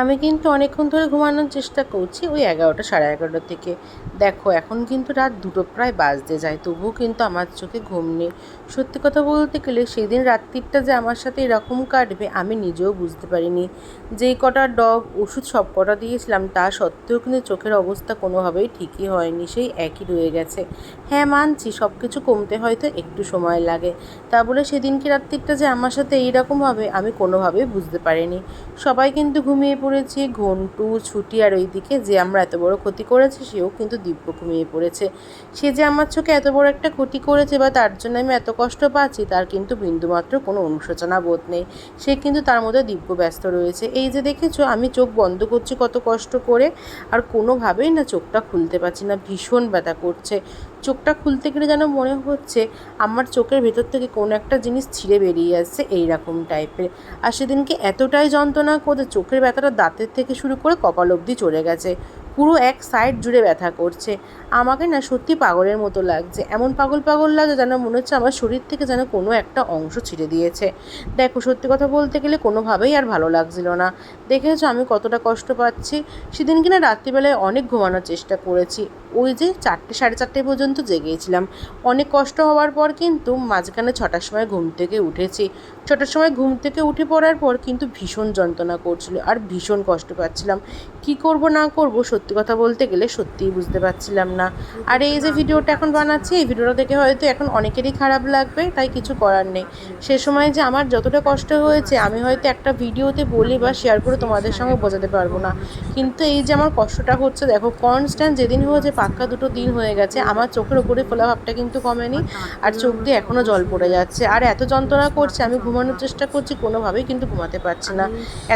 আমি কিন্তু অনেকক্ষণ ধরে ঘুমানোর চেষ্টা করছি ওই এগারোটা সাড়ে এগারোটা থেকে দেখো, এখন কিন্তু রাত দুটো প্রায় বাজতে যায়, তবুও কিন্তু আমার চোখে ঘুম নেই। সত্যি কথা বলতে গেলে সেদিন রাত্রিটা যে আমার সাথে এরকম কাটবে, আমি নিজেও বুঝতে পারিনি। যেই কটা ডগ, ওষুধ সব কটা দিয়েছিলাম, তা সত্ত্বেও কিন্তু চোখের অবস্থা কোনোভাবেই ঠিকই হয়নি, সেই একই রয়ে গেছে। হ্যাঁ মানছি সব কিছু কমতে হয়তো একটু সময় লাগে। তা বলে সেদিনকে রাত্রিটা যে আমার সাথে এইরকম হবে, আমি কোনোভাবেই বুঝতে পারিনি। সবাই কিন্তু ঘুমিয়ে পড়েছে, ঘন্টু, ছুটি আর ওইদিকে যে আমরা এত বড় ক্ষতি করেছে সেও কিন্তু দিব্য ঘুমিয়ে পড়েছে। সে যে আমার চোখে এত বড় একটা ক্ষতি করেছে বা তার জন্য আমি এত কষ্ট পাচ্ছি, তার কিন্তু বিন্দুমাত্র কোনো অনুশোচনা বোধ নেই। সে কিন্তু তার মধ্যে দিব্য ব্যস্ত রয়েছে। এই যে দেখেছ, আমি চোখ বন্ধ করছি কত কষ্ট করে, আর কোনোভাবেই না চোখটা খুলতে পারছি না, ভীষণ ব্যথা করছে। চোখটা খুলতে গেলে যেন মনে হচ্ছে আমার চোখের ভেতর থেকে কোনো একটা জিনিস ছিঁড়ে বেরিয়ে আসছে এই রকম টাইপের আর সেদিনকে এতটাই যন্ত্রণা করে চোখের ব্যথাটা দাঁতের থেকে শুরু করে কপাল অবধি চলে গেছে। পুরো এক সাইড জুড়ে ব্যথা করছে। আমাকে না সত্যি পাগলের মতো লাগছে। এমন পাগল পাগল লাগে যেন মনে হচ্ছে আমার শরীর থেকে যেন কোনো একটা অংশ ছিঁড়ে দিয়েছে। দেখো, সত্যি কথা বলতে গেলে কোনোভাবেই আর ভালো লাগছিল না। দেখেছ আমি কতটা কষ্ট পাচ্ছি? সেদিন কিনা রাত্রিবেলায় অনেক ঘুমানোর চেষ্টা করেছি। ওই যে চারটে, সাড়ে চারটে পর্যন্ত জেগেছিলাম। অনেক কষ্ট হওয়ার পর কিন্তু মাঝখানে ছটার সময় ঘুম থেকে উঠেছি। ছটার সময় ঘুম থেকে উঠে পড়ার পর কিন্তু ভীষণ যন্ত্রণা করছিল আর ভীষণ কষ্ট পাচ্ছিলাম। কি করব, না করব, সত্যি কথা বলতে গেলে সত্যিই বুঝতে পারছিলাম না। আর এই যে ভিডিওটা এখন বানাচ্ছি, এই ভিডিওটা দেখে হয়তো এখন অনেকেরই খারাপ লাগবে, তাই কিছু করার নেই। সে সময় যে আমার যতটা কষ্ট হয়েছে, আমি হয়তো একটা ভিডিওতে বলি বা শেয়ার করে তোমাদের সঙ্গে বোঝাতে পারব না। কিন্তু এই যে আমার কষ্টটা হচ্ছে, দেখো কনস্ট্যান্ট যেদিন হয়েছে পাক্কা দুটো দিন হয়ে গেছে। আমার চোখের ওপরে ফোলা ভাবটা কিন্তু কমেনি আর চোখ দিয়ে এখনও জল পড়ে যাচ্ছে। আর এত যন্ত্রণা করছে, আমি ঘুমানোর চেষ্টা করছি, কোনোভাবেই কিন্তু ঘুমাতে পারছি না।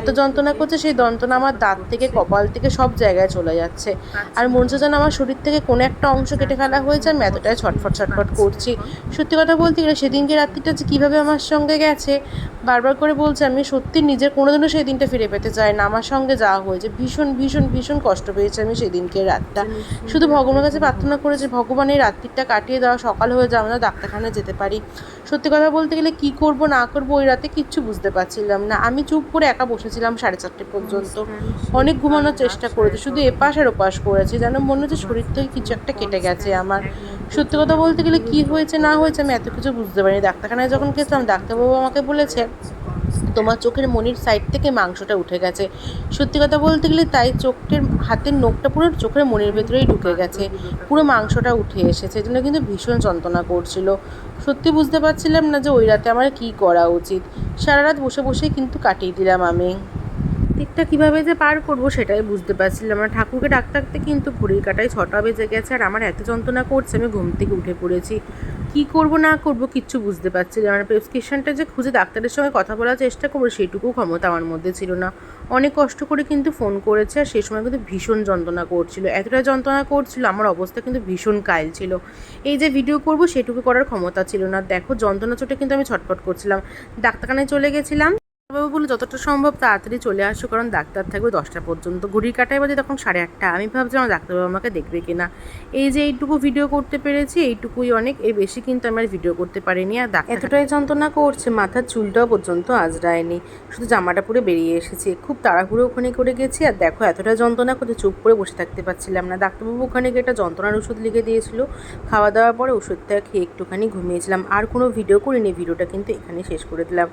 এত যন্ত্রণা করছে, সেই যন্ত্রণা আমার দাঁত থেকে, কপাল থেকে, সব জায়গায় চলে যাচ্ছে। আর মনে হচ্ছে যেন আমার শরীর থেকে কোনো একটা অংশ কেটে ফেলা হয়েছে, আমি এতটাই ছটফট ছটফট করছি। সত্যি কথা বলতে গেলে, সেদিনকে রাত্রিটা যে কীভাবে আমার সঙ্গে গেছে বারবার করে বলছে, আমি সত্যি নিজের কোনোদিনও সেই দিনটা ফিরে পেতে চাই না। আমার সঙ্গে যাওয়া হয়েছে, ভীষণ ভীষণ ভীষণ কষ্ট পেয়েছি আমি সেদিনকে রাতটা। শুধু ভগবানের কাছে প্রার্থনা করেছি, ভগবান এই রাত্রিটা কাটিয়ে দেওয়া সকাল হয়ে যাওয়া আমরা ডাক্তারখানায় যেতে পারি। সত্যি কথা বলতে গেলে কি করব, না করব, ওই রাতে কিচ্ছু বুঝতে পারছিলাম না। আমি চুপ করে একা বসেছিলাম সাড়ে চারটে পর্যন্ত। অনেক ঘুমানোর চেষ্টা করেছি, শুধু এপাশ আর ওপাশ করেছি, যেন মনে হচ্ছে শরীর থেকে কিছু একটা কেটে গেছে আমার। সত্যি কথা বলতে গেলে কি হয়েছে, না হয়েছে আমি এত কিছু বুঝতে পারিনি। ডাক্তারখানায় যখন গেছিলাম, ডাক্তারবাবু আমাকে বলেছে, তোমার চোখের মনির সাইড থেকে মাংসটা উঠে গেছে। সত্যি কথা বলতে গেলে তাই চোখের, হাতের নোখটা পুরো চোখের মনির ভেতরেই ঢুকে গেছে। পুরো মাংসটা উঠে এসেছে। জন্য কিন্তু ভীষণ যন্ত্রণা করছিল। সত্যি বুঝতে পারছিলাম না যে ওই রাতে আমার কী করা উচিত। সারা রাত বসে বসেই কিন্তু কাটিয়ে দিলাম আমি। দিকটা কীভাবে যে পার করব সেটাই বুঝতে পারছিলাম না। ঠাকুরকে ডাক ডাকতে কিন্তু ঘড়ির কাটায় ছটা বেজে গেছে আর আমার এত যন্ত্রণা করছে, আমি ঘুম থেকে উঠে পড়েছি। কি করব, না করব কিচ্ছু বুঝতে পারছিলাম না। প্রেসক্রিপশনটা যে খুঁজে ডাক্তারের সঙ্গে কথা বলার চেষ্টা করব সেইটুকু ক্ষমতা আমার মধ্যে ছিল না। অনেক কষ্ট করে কিন্তু ফোন করেছে আর সেই সময় কিন্তু ভীষণ যন্ত্রণা করছিল। এতটা যন্ত্রণা করছিল, আমার অবস্থা কিন্তু ভীষণ কাইল ছিল। এই যে ভিডিও করব সেটুকু করার ক্ষমতা ছিল না। দেখো, যন্ত্রণা চোটে কিন্তু আমি ছটফট করছিলাম। ডাক্তারখানায় চলে গেছিলাম। বাবু বলে যতটা সম্ভব তাড়াতাড়ি চলে আসো, কারণ ডাক্তার থাকবে দশটা পর্যন্ত। ঘড়ির কাটায় বাজে তখন সাড়ে আটটা। আমি ভাবছিলাম ডাক্তারবাবু আমাকে দেখবে কিনা? এই যে এইটুকু ভিডিও করতে পেরেছি, এইটুকুই অনেক। এর বেশি কিন্তু আমি আর ভিডিও করতে পারিনি। আর এতটাই যন্ত্রণা করছে, মাথার চুলটাও পর্যন্ত আজরায়নি শুধু জামাটা পুরো বেরিয়ে এসেছে। খুব তাড়াহুড়ো ওখানে করে গেছি। আর দেখো, এতটা যন্ত্রণা করতে চুপ করে বসে থাকতে পারছিলাম না। ডাক্তারবাবু ওখানে গিয়ে একটা যন্ত্রণার ওষুধ লিখে দিয়েছিল। খাওয়া দাওয়ার পরে ওষুধটা খেয়ে একটুখানি ঘুমিয়েছিলাম। আর কোনো ভিডিও করিনি। ভিডিওটা কিন্তু এখানে শেষ করে দিলাম।